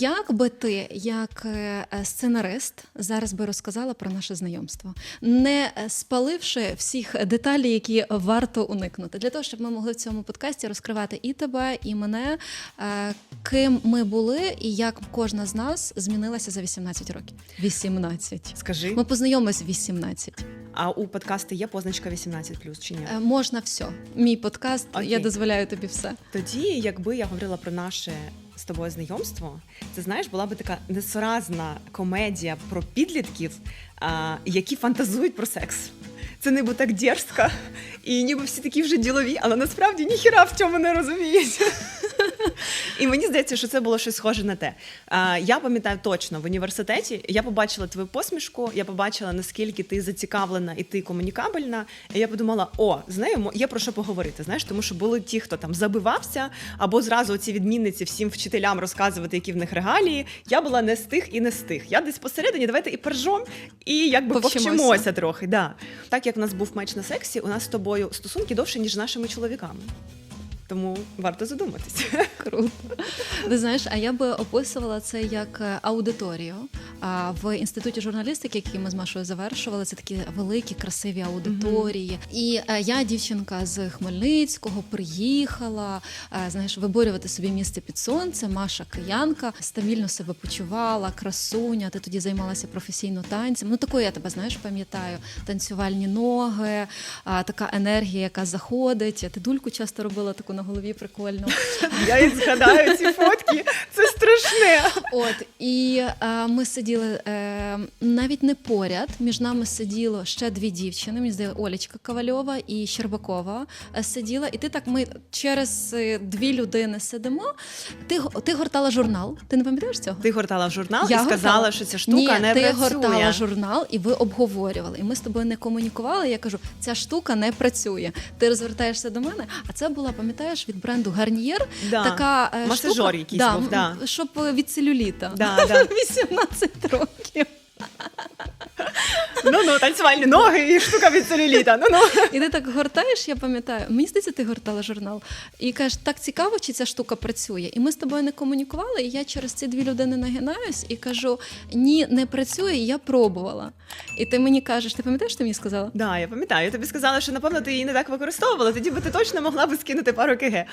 Як би ти, як е, сценарист, зараз би розказала про наше знайомство, не е, спаливши всіх деталей, які варто уникнути, для того, щоб ми могли в цьому подкасті розкривати і тебе, і мене, е, ким ми були, і як кожна з нас змінилася за 18 років. 18. Скажи, Ми познайомились в 18. а у подкасту є позначка 18+, чи ні? Можна все. Мій подкаст, Окей. я дозволяю тобі все. Тоді, якби я говорила про наше з тобою знайомство, це знаєш, була би така несуразна комедія про підлітків, а, які фантазують про секс. Це ніби так дерзко, і ніби всі такі вже ділові, але насправді ніхіра в цьому не розуміють. І мені здається, що це було щось схоже на те. А, я пам'ятаю точно в університеті. Я побачила твою посмішку, я побачила наскільки ти зацікавлена і ти комунікабельна. І я подумала: о, з нею є про що поговорити. Знаєш, тому що були ті, хто там забивався, або зразу ці відмінниці всім вчителям розказувати, які в них регалії. Я була не з тих і не з тих. Я десь посередині, давайте і поржом, і якби Повчимося. повчимося трохи. Да. Так як в нас був меч на сексі, у нас з тобою стосунки довше, ніж з нашими чоловіками. Тому варто задуматися. Круто. Ти знаєш, а я би описувала це як е, аудиторію. А в інституті журналістики, який ми з Машою завершували, це такі великі, красиві аудиторії. І е, я, дівчинка з Хмельницького, приїхала, е, знаєш, виборювати собі місце під сонцем. Маша киянка стабільно себе почувала, красуня. Ти тоді займалася професійно танцем. Ну такою я тебе знаєш, пам'ятаю. Танцювальні ноги, така енергія, яка заходить. Ти дульку часто робила таку на голові прикольно. Я і згадаю ці фотки. Це страшне. От і е, ми сиділи е, навіть не поряд. Між нами сиділо ще дві дівчини. Мені здається, Олечка Ковальова і Щербакова е, сиділа. І ти так ми через е, дві людини сидимо. Ти ти гортала журнал. Ти не пам'ятаєш цього? Ти гортала журнал Я і сказала, що ця штука Ні, не ти працює. гортала журнал, і ви обговорювали. І ми з тобою не комунікували. Я кажу, ця штука не працює. Ти розвертаєшся до мене. А це була, пам'ятаєш, від бренду Гарнієр. Да. Така е, Масажор штука, якийсь да, був, да. щоб від целюліта. Да, да. 18 років. Ну ну танцювальні ноги і штука від целюліта. Ну ну І ти так гортаєш, я пам'ятаю. Мені здається, ти гортала журнал. І кажеш, так цікаво, чи ця штука працює. І ми з тобою не комунікували. І я через ці дві людини нагинаюсь і кажу: ні, не працює, я пробувала. І ти мені кажеш, ти пам'ятаєш, що ти мені сказала? да, я пам'ятаю. Я тобі сказала, що напевно ти її не так використовувала. Тоді би ти точно могла би скинути пару КГ.